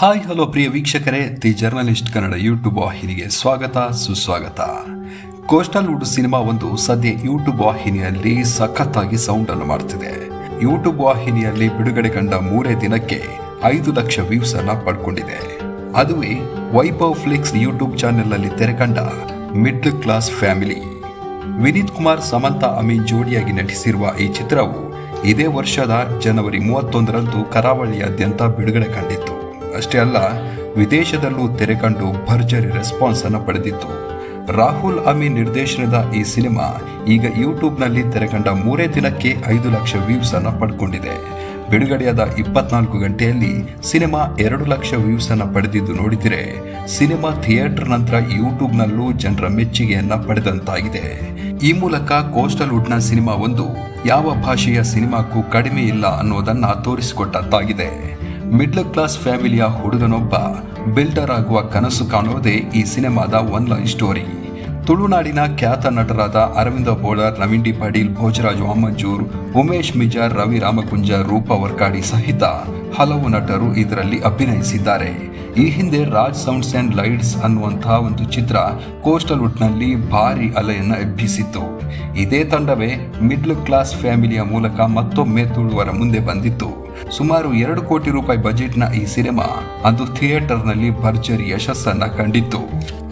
Hi, hello ಪ್ರಿಯ ವೀಕ್ಷಕರೇ, the journalist Kannada YouTube ವಾಹಿನಿಗೆ ಸ್ವಾಗತ, ಸುಸ್ವಾಗತ. ಕೋಸ್ಟಲ್ ವುಡ್ ಸಿನಿಮಾ ಒಂದು ಸದ್ಯ ಯೂಟ್ಯೂಬ್ ವಾಹಿನಿಯಲ್ಲಿ ಸಖತ್ತಾಗಿ ಸೌಂಡ್ ಅನ್ನು ಮಾಡ್ತಿದೆ. ಯೂಟ್ಯೂಬ್ ವಾಹಿನಿಯಲ್ಲಿ ಬಿಡುಗಡೆ ಕಂಡ ಮೂರೇ ದಿನಕ್ಕೆ ಐದು ಲಕ್ಷ ವ್ಯೂಸ್ ಅನ್ನ ಪಡ್ಕೊಂಡಿದೆ. ಅದುವೇ ವೈಭವ್ ಫ್ಲಿಕ್ಸ್ ಯೂಟ್ಯೂಬ್ ಚಾನೆಲ್ನಲ್ಲಿ ತೆರೆಕಂಡ middle class family. Vineeth Kumar, Samantha, Ameen ಜೋಡಿಯಾಗಿ ನಟಿಸಿರುವ ಈ ಚಿತ್ರವು ಇದೇ ವರ್ಷದ ಜನವರಿ ಮೂವತ್ತೊಂದರಂದು ಕರಾವಳಿಯಾದ್ಯಂತ ಬಿಡುಗಡೆ ಕಂಡಿತ್ತು. ಅಷ್ಟೇ ಅಲ್ಲ, ವಿದೇಶದಲ್ಲೂ ತೆರೆಕಂಡು ಭರ್ಜರಿ ರೆಸ್ಪಾನ್ಸ್ ಅನ್ನು ಪಡೆದಿತ್ತು. ರಾಹುಲ್ ಅಮಿ ನಿರ್ದೇಶನದ ಈ ಸಿನಿಮಾ ಈಗ ಯೂಟ್ಯೂಬ್ನಲ್ಲಿ ತೆರೆಕಂಡ ಮೂರೇ ದಿನಕ್ಕೆ ಐದು ಲಕ್ಷ ವ್ಯೂಸ್ ಅನ್ನು ಪಡ್ಕೊಂಡಿದೆ. ಬಿಡುಗಡೆಯಾದ ಇಪ್ಪತ್ನಾಲ್ಕು ಗಂಟೆಯಲ್ಲಿ ಸಿನಿಮಾ ಎರಡು ಲಕ್ಷ ವ್ಯೂಸ್ ಅನ್ನು ಪಡೆದಿದ್ದು ನೋಡಿದರೆ, ಸಿನಿಮಾ ಥಿಯೇಟರ್ ನಂತರ ಯೂಟ್ಯೂಬ್ನಲ್ಲೂ ಜನರ ಮೆಚ್ಚುಗೆಯನ್ನ ಪಡೆದಂತಾಗಿದೆ. ಈ ಮೂಲಕ ಕೋಸ್ಟಲ್ ವುಡ್ನ ಸಿನಿಮಾ ಒಂದು ಯಾವ ಭಾಷೆಯ ಸಿನಿಮಾಕ್ಕೂ ಕಡಿಮೆ ಇಲ್ಲ ಅನ್ನೋದನ್ನ ತೋರಿಸಿಕೊಟ್ಟಂತಾಗಿದೆ. ಮಿಡ್ಲ್ ಕ್ಲಾಸ್ ಫ್ಯಾಮಿಲಿಯ ಹುಡುಗನೊಬ್ಬ ಬಿಲ್ಡರ್ ಆಗುವ ಕನಸು ಕಾಣುವುದೇ ಈ ಸಿನಿಮಾದ ಒನ್ ಲೈನ್ ಸ್ಟೋರಿ ತುಳುನಾಡಿನ ಖ್ಯಾತ ನಟರಾದ ಅರವಿಂದ ಬೋಳರ್ ರವಿಂಡಿ ಪಾಟೀಲ್, ಭೋಜರಾಜ್ ವಾಮಂಜೂರ್ ಉಮೇಶ್ ಮಿಜಾರ್, ರವಿ ರಾಮಕುಂಜ, ರೂಪ ವರ್ಕಾಡಿ ಸಹಿತ ಹಲವು ನಟರು ಇದರಲ್ಲಿ ಅಭಿನಯಿಸಿದ್ದಾರೆ. ಈ ಹಿಂದೆ ರಾಜ್ ಸೌಂಡ್ಸ್ ಅಂಡ್ ಲೈಟ್ಸ್ ಅನ್ನುವಂತಹ ಒಂದು ಚಿತ್ರ ಕೋಸ್ಟಲ್ ವುಡ್ನಲ್ಲಿ ಭಾರಿ ಅಲೆಯನ್ನ ಎಬ್ಬಿಸಿತ್ತು. ಇದೇ ತಂಡವೇ ಮಿಡ್ಲ್ ಕ್ಲಾಸ್ ಫ್ಯಾಮಿಲಿಯ ಮೂಲಕ ಮತ್ತೊಮ್ಮೆ ತುಳುವರ ಮುಂದೆ ಬಂದಿತ್ತು. ಸುಮಾರು ಎರಡು ಕೋಟಿ ರೂಪಾಯಿ ಬಜೆಟ್ನ ಈ ಸಿನಿಮಾ ಅದು ಥಿಯೇಟರ್ನಲ್ಲಿ ಭರ್ಜರಿ ಯಶಸ್ಸನ್ನ ಕಂಡಿತ್ತು.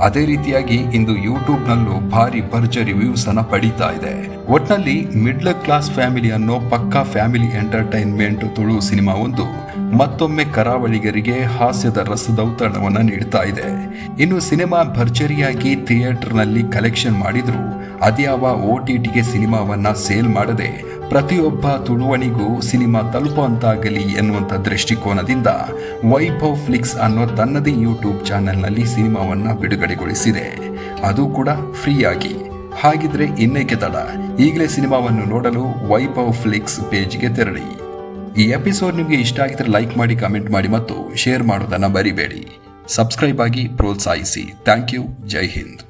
ಅದೇ ರೀತಿಯಾಗಿ ಇಂದು ಯೂಟ್ಯೂಬ್ನಲ್ಲೂ ಭಾರಿ ಭರ್ಜರಿ ವ್ಯೂಸ್ ಅನ್ನ ಪಡೀತಾ ಇದೆ. ಒಟ್ನಲ್ಲಿ ಮಿಡ್ಲ್ ಕ್ಲಾಸ್ ಫ್ಯಾಮಿಲಿ ಅನ್ನೋ ಪಕ್ಕಾ ಫ್ಯಾಮಿಲಿ ಎಂಟರ್ಟೈನ್ಮೆಂಟ್ ತುಳು ಸಿನಿಮಾ ಒಂದು. ಮತ್ತೊಮ್ಮೆ ಕರಾವಳಿಗರಿಗೆ ಹಾಸ್ಯದ ರಸದೌತಣವನ್ನು ನೀಡ್ತಾ ಇದೆ. ಇನ್ನು ಸಿನಿಮಾ ಭರ್ಜರಿಯಾಗಿ ಥಿಯೇಟರ್ನಲ್ಲಿ ಕಲೆಕ್ಷನ್ ಮಾಡಿದ್ರು ಅದ್ಯಾವ ಓ ಟಿ ಟಿಗೆ ಸಿನಿಮಾವನ್ನ ಸೇಲ್ ಮಾಡದೆ ಪ್ರತಿಯೊಬ್ಬ ತುಳುವಣಿಗೂ ಸಿನಿಮಾ ತಲುಪುವಂತಾಗಲಿ ಎನ್ನುವಂಥ ದೃಷ್ಟಿಕೋನದಿಂದ ವೈಭವ್ ಫ್ಲಿಕ್ಸ್ ಅನ್ನೋ ತನ್ನದೇ ಯೂಟ್ಯೂಬ್ ಚಾನೆಲ್ನಲ್ಲಿ ಸಿನಿಮಾವನ್ನ ಬಿಡುಗಡೆಗೊಳಿಸಿದೆ. ಅದು ಕೂಡ ಫ್ರೀಯಾಗಿ. ಹಾಗಿದ್ರೆ ಇನ್ನೇಕೆ ತಡ? ಈಗಲೇ ಸಿನಿಮಾವನ್ನು ನೋಡಲು ವೈಭವ್ ಫ್ಲಿಕ್ಸ್ ಪೇಜ್ಗೆ ತೆರಳಿ. ಈ ಎಪಿಸೋಡ್ ನಿಮಗೆ ಇಷ್ಟ ಆಗಿದ್ರೆ ಲೈಕ್ ಮಾಡಿ ಕಮೆಂಟ್ ಮಾಡಿ ಮತ್ತು ಶೇರ್ ಮಾಡೋದನ್ನು ಬರಿಬೇಡಿ ಸಬ್ಸ್ಕ್ರೈಬ್ ಆಗಿ ಪ್ರೋತ್ಸಾಹಿಸಿ. Thank you Jai Hind